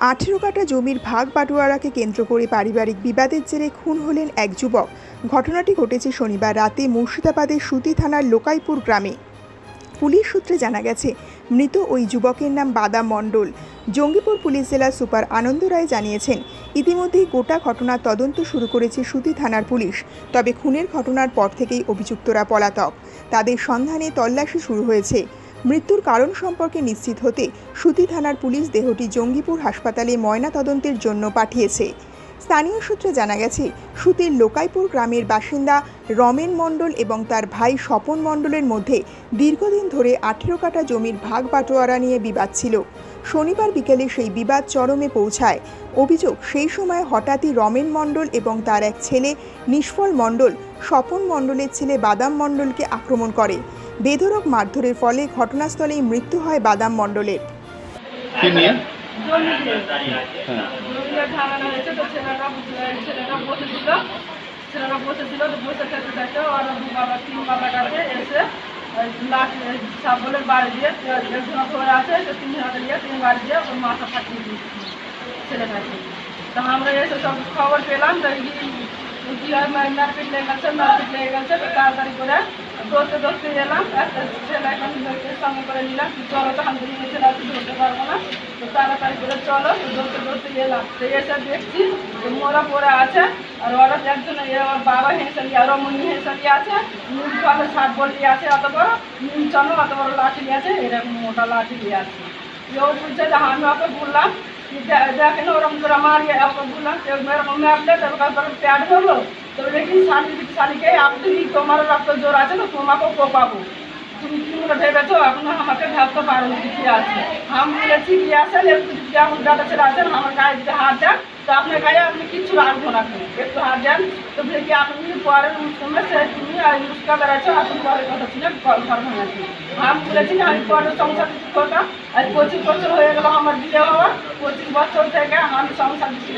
আঠেরো কাটা জমির ভাগ বাটোয়ারাকে কেন্দ্র করে পারিবারিক বিবাদের জেরে খুন হলেন এক যুবক। ঘটনাটি ঘটেছে শনিবার রাতে মুর্শিদাবাদের সুতি থানার লোকাইপুর গ্রামে। পুলিশ সূত্রে জানা গেছে, মৃত ওই যুবকের নাম বাদাম মণ্ডল। জঙ্গিপুর পুলিশ জেলার সুপার আনন্দ রায় জানিয়েছেন, ইতিমধ্যেই গোটা ঘটনার তদন্ত শুরু করেছে সুতি থানার পুলিশ। তবে খুনের ঘটনার পর থেকেই অভিযুক্তরা পলাতক। তাদের সন্ধানে তল্লাশি শুরু হয়েছে। মৃত্যুর কারণ সম্পর্কে নিশ্চিত হতে সুতি থানার পুলিশ দেহটি জঙ্গিপুর হাসপাতালে ময়না তদন্তের জন্য পাঠিয়েছে। স্থানীয় সূত্রে জানা গেছে, সুতির লোকাইপুর গ্রামের বাসিন্দা রমেন মণ্ডল এবং তার ভাই স্বপন মণ্ডলের মধ্যে দীর্ঘদিন ধরে আঠেরো কাটা জমির ভাগ বাটোয়ারা নিয়ে বিবাদ ছিল। শনিবার বিকেলে সেই বিবাদ চরমে পৌঁছায়। অভিযোগ, সেই সময় হঠাৎই রমেন মণ্ডল এবং তার এক ছেলে নিষ্ফল মণ্ডল স্বপন মণ্ডলের ছেলে বাদাম মণ্ডলকে আক্রমণ করে। বেধরক মারধরের ফলে ঘটনাস্থলেই মৃত্যু হয় বাদাম মণ্ডলের। কি নিয়ে? হ্যাঁ। ছেলেরা ছেলেরা বসেছিল ছেলেরা বসেছিল তো বসে থাকতে থাকতে ওরা দু বাবা তিন বাবা কাছে এসে ওই লাঠি সাবলের বাড়ি দিয়ে একজন ধরে আছে তো তিন হাতে দিয়ে তিন বাড়ি দিয়ে ওর মাথা ফাটিয়ে দিয়েছে ছেলেটাকে। তো আমরা এসে সব খবর পেলাম তো কি হয় মারপিট করে দৌড়তে দৌড়তে এলাম একটা করে নিলাম চলো তো আমি ছেলে আর ধরতে করে চলো তো দৌড়তে দৌড়তে এলাম তো এসে দেখছি যে মোরা পড়ে আছে আর ওরা একজন বাবা হেঁসালি আর রমণী হেঁসালি আছে নীল ফলে ষাট বলটি আছে অত বড় নীল চলো অত বড় লাঠি আছে এরকম মোটা লাঠি আছে যে ও বলছে যে আমি ওকে বললাম कि दे- देखने और हम जरा मार गए आपको बोला कि मेरे को मैं अपने तब का पर प्यार कर लो तो लेकिन साली साली के आप तो ही तुम्हारा रक्त जोर আছে তো তোমাকে কোপাবো তুমি কি মনে ভেবেছো এখন আমাকে ভাবতে পারো কি আছে আমি বলেছি কি আছে যেমন দাদা ছেলে আছেন আমার গায়ে যদি হাত দেন তো আপনার গায়ে আপনি কিচ্ছু রাখব না আপনি একটু হাত দেন তো বলে কি আপনি পরে সময় সে তুমি আর ইউজকা বেড়াচ্ছো আপনি পরে কথা শুনে ঘর ভাঙাচ্ছি আমি বলেছি না আমি পরে সংসার কিছু করতাম। আর পঁচিশ বছর হয়ে গেল আমার বিয়ে হওয়া পঁচিশ বছর থেকে আমি সংসার কিছু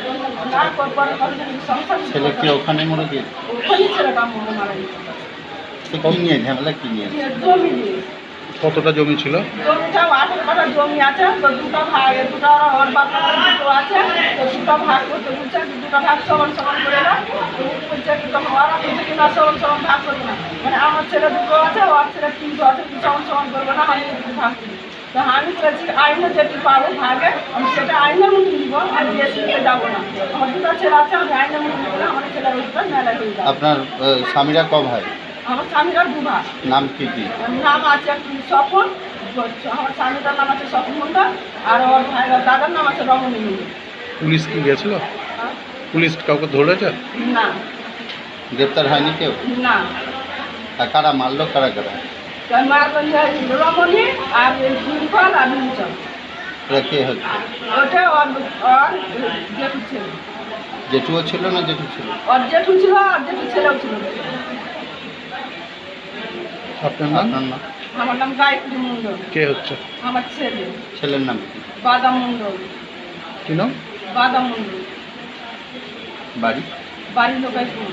না পরে কথা সংসার ছেলে কি ওখানে মরে ছেলেটা মরে মারা গেছে। তো কি নিয়ে ঝামেলা কি নিয়ে? জমি দিয়ে কতটা জমি ছিল? জমিটা আঠেরো কাঠা জমি আছে তো দুটো ভাগ দুটো ওর দুটো আছে তো দুটো ভাগ করতে বলছে দুটো ভাগ সমান সমান করে না বলছে কি ওরা বলছে কি না সমান সমান ভাগ করবে না। মানে আমার ছেলে দুটো আছে ওর ছেলে তিনটো আছে তুই সমান সমান করবে না আমি একটু ভাগ করি তো আমি বলেছি আইনে যেটি পাবো ভাগে আমি সেটা আইনের মতো নিব আমি বেশি যাব না। আমার দুটো ছেলে আছে আমি আইনের মতো নিব না আমার ছেলের ওইটা মেলা হয়ে আপনার স্বামীরা ক ভাই আমার স্বামীরা দুভা নাম কি কি? নাম আছে স্বপন আমার স্বামীটার নাম আছে স্বপন মুন্ডা আর ওর ভাই দাদার নাম আছে রমণী মুন্ডা পুলিশ কি গেছিল? পুলিশ কাউকে ধরেছে? না। গ্রেপ্তার হয়নি কেউ? না। কারা মারলো কারা কারা? রমণী আর দুর্বল আর নিচন এরা কে হচ্ছে? ওটা ওর ওর জেঠু ছিল। জেঠুও ছিল না জেঠু ছিল? ওর জেঠু ছিল আর জেঠু ছেলেও ছিল। আপনার নাম? আপনার নাম? আমার নাম গায়ত্রী মণ্ডল। কে হচ্ছে? আমার ছেলে। ছেলের নাম কি? বাদাম মণ্ডল। কি নাম? বাদাম মণ্ডল। বাড়ি? বাড়ির লোকাইপুর।